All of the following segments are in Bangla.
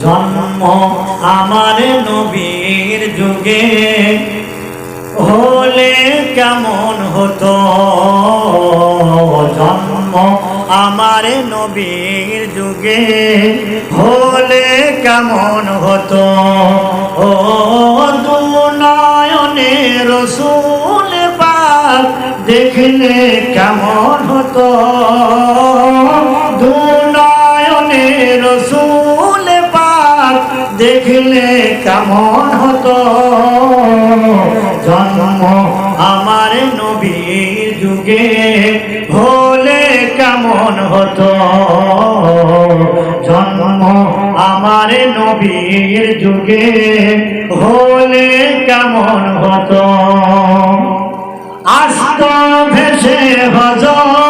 জন্ম আমার নবীর যুগে হলে কেমন হতো? জন্ম আমার নবীর যুগে হলে কেমন হতো? ও দুনয়নে রসুল পাক দেখলে কেমন হতো? দেখলে কেমন হতো? জন্ম আমার নবীর যুগে হলে কেমন হতো? জন্ম আমার নবীর যুগে হলে কেমন হতো? আস্ত ভেসে হজরতে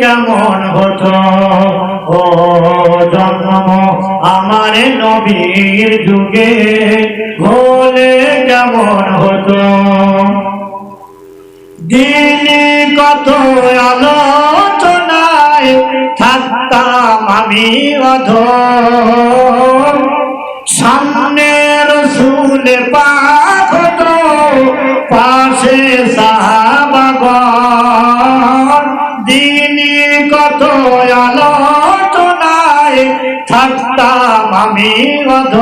কেমন হতো? ও জন্ম আমার নবীর যুগে হলে কেমন হতো? দিনে কত আলোচনায় থাকতাম আমি অধ। সামনে রসুল পাখ দিনে কত আলোচনায় থাকতাম আমি অধ।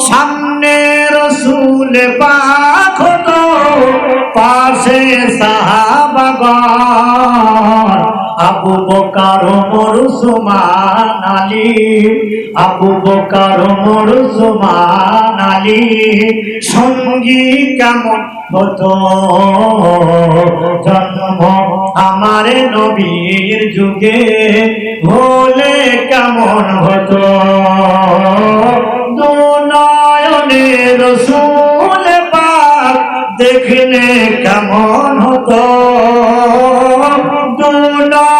সামনে রসুল পাখ আবু বকার মরুসুমান আলী, আবু বকার মরুসুমান আলী। সঙ্গী কেমন হতো? জন্ম আমার নবীর যুগে হলে কেমন হতো? দুনয়নে রসুল পাক দেখলে কেমন হতো? দুনয়নে